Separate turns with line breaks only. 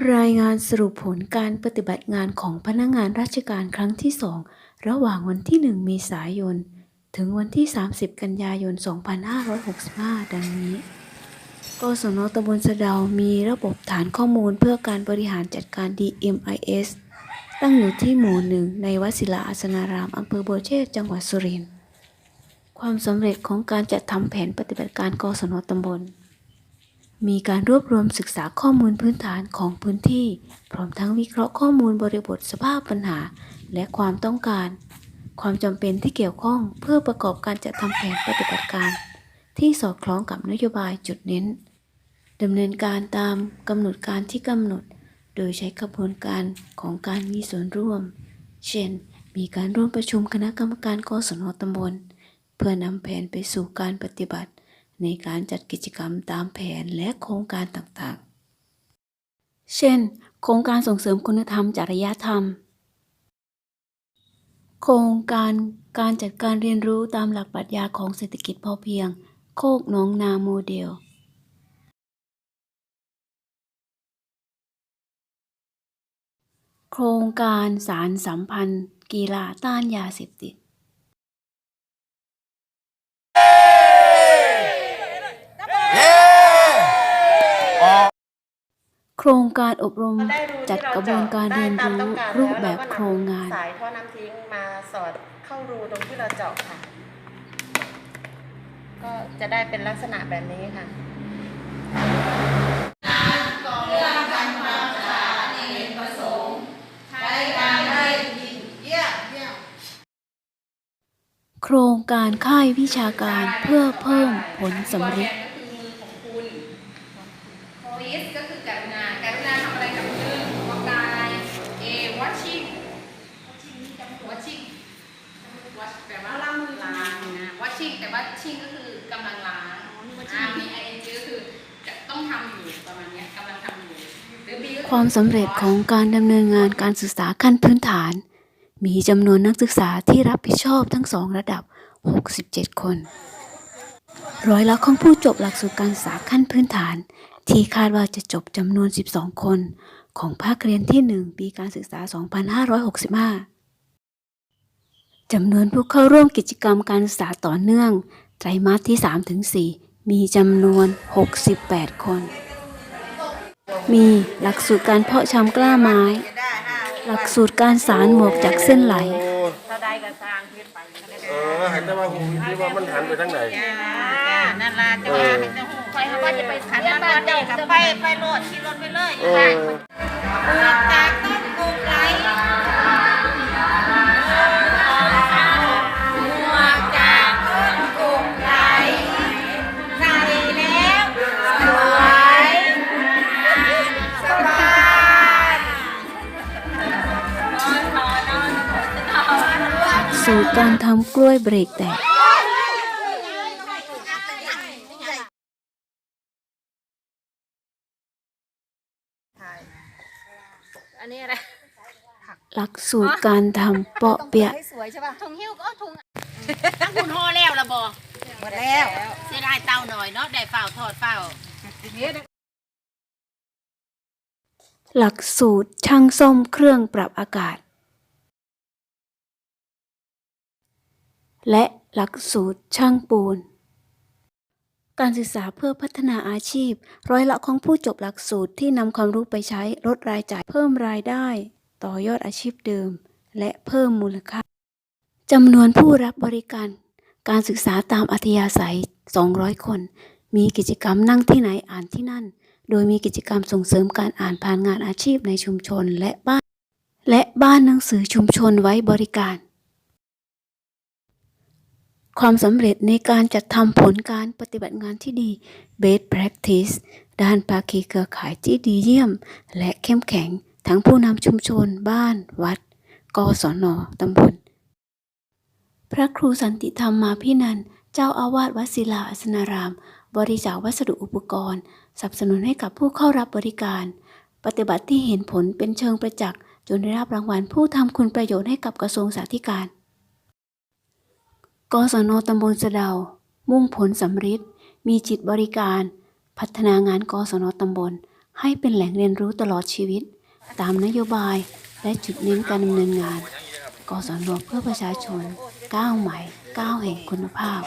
รายงานสรุปผลการปฏิบัติงานของพนักงานราชการครั้งที่2ระหว่างวันที่ 1 เมษายน ถึงวันที่ 30 กันยายน 2565 ดังนี้กศนตำบลสะดามีระบบฐานข้อมูลเพื่อการบริหารจัดการ DMIS ตั้งอยู่ที่หมู่หนึ่งในวัดศิลาอาสนารามอำเภอบัวเชษจังหวัดสุรินทร์ ความสำเร็จของการจัดทำแผนปฏิบัติการกศนตำบล มีการรวบรวมศึกษาข้อมูลพื้นฐานของพื้นที่ พร้อมทั้งวิเคราะห์ข้อมูลบริบทสภาพปัญหา และความต้องการ ความจำเป็นที่เกี่ยวข้องเพื่อประกอบการจัดทำแผนปฏิบัติการ ที่สอดคล้องกับนโยบายจุดเน้นดำเนินการตามกำหนดการที่กำหนด โดยใช้กระบวนการของการมีส่วนร่วม เช่น มีการร่วมประชุมคณะกรรมการกศนตำบล เพื่อนำแผนไปสู่การปฏิบัติ ในการจัดกิจกรรมตามแผนและโครงการต่างๆ เช่น โครงการส่งเสริมคุณธรรมจริยธรรม โครงการการจัดการเรียนรู้ตามหลักปรัชญาของเศรษฐกิจพอเพียง โคกหน้องนาโมเดลโครงการสารสัมพันธ์ กีฬาต้านยาเสพติด โครงการอบรม
ก็ได้รู
จัด
ที่
กระบวนการเรียน
ได้ตาม
รู้
ต้องการ
รูปแบบ
ล้ว
โครงงาน
สายท่อน้ำทิ้งมาสอดเข้ารูตรงที่เราเจาะค่ะ ก็จะได้เป็นลักษณะแบบนี้ค่ะ
โครงการค่ายวิชาการเพื่อเพิ่มผลสำเร็จ
แต่ว่า ching ก็คือกำลังล้างอ่ามี ing ก็คือจะต้องทำอยู่ประมาณเนี้ยกำลังทำอยู่หรือ B ก็อ
ความสำเร็จของการดำเนินงานการศึกษาขั้นพื้นฐาน มีจำนวนนักศึกษาที่รับผิดชอบทั้งสองระดับ 67 คน ร้อยละของผู้จบหลักสูตรการศึกษาขั้นพื้นฐาน ที่คาดว่าจะจบจำนวน 12 คน ของภาคเรียนที่ 1 ปีการศึกษา 2565 จำนวนผู้เข้าร่วมกิจกรรมการศึกษาต่อเนื่อง ไตรมาสที่ 3-4 มีจำนวน 68 คน มีหลักสูตรการเพาะชำกล้าไม้ หลักสูตรการสารหมวกจากเส้นไหล
ถ้าได้ก็สร้างขึ้นไป
เออหันแต่ว่าหูที่ว่ามันหันไปทางไหน
นั่นล่ะจะว่าให้เจ้าหูคอยเขาว่าจะไปขันมันเจ้ากับไปไปโลดขี่รถไปเลย
เอ
กา
รทำกล้วยเบรกแตก
อันนี้อะไร
หลักสูตรการทำเปาะเปียะ
ให้สวยใช่ป่ะถุงหิ้วก็เอาถุงทั้งคุณห่อแล้วละบอ
หมดแล้ว
เสียดายเตาหน่อยเนาะได้เฝ้าทอดเฝ้า
หลักสูตรช่างซ่อมเครื่องปรับอากาศ และหลักสูตรช่างปูน การศึกษาเพื่อพัฒนาอาชีพ ร้อยละของผู้จบหลักสูตรที่นำความรู้ไปใช้ลดรายจ่ายเพิ่มรายได้ ต่อยอดอาชีพเดิม และเพิ่มมูลค่าจำนวนผู้รับบริการ การศึกษาตามอัธยาศัย 200 คน มีกิจกรรมนั่งที่ไหนอ่านที่นั่น โดยมีกิจกรรมส่งเสริมการอ่านผ่านงานอาชีพในชุมชนและบ้าน และบ้านหนังสือชุมชนไว้บริการ ความสำเร็จในการจัดทำผลการปฏิบัติงานที่ดี Best Practice ด้านภาคีเครือข่ายที่ดีเยี่ยม และเข้มแข็ง ทั้งผู้นำชุมชน บ้าน วัด กศนตำบล พระครูสันติธรรมมาพินัน เจ้าอาวาสวัดศิลาอาสนาราม บริจาควัสดุอุปกรณ์ สนับสนุนให้กับผู้เข้ารับบริการ ปฏิบัติที่เห็นผลเป็นเชิงประจักษ์จนได้รับรางวัลผู้ทำคุณประโยชน์ให้กับกระทรวงสาธการ กศนตำบลสะเดา มุ่งผลสำริดมีจิตบริการ พัฒนางานกศนตำบล ให้เป็นแหล่งเรียนรู้ตลอดชีวิต ตามนโยบายและจุดเน้นการดำเนินงาน กศนเพื่อประชาชนก้าวใหม่ก้าวแห่งคุณภาพ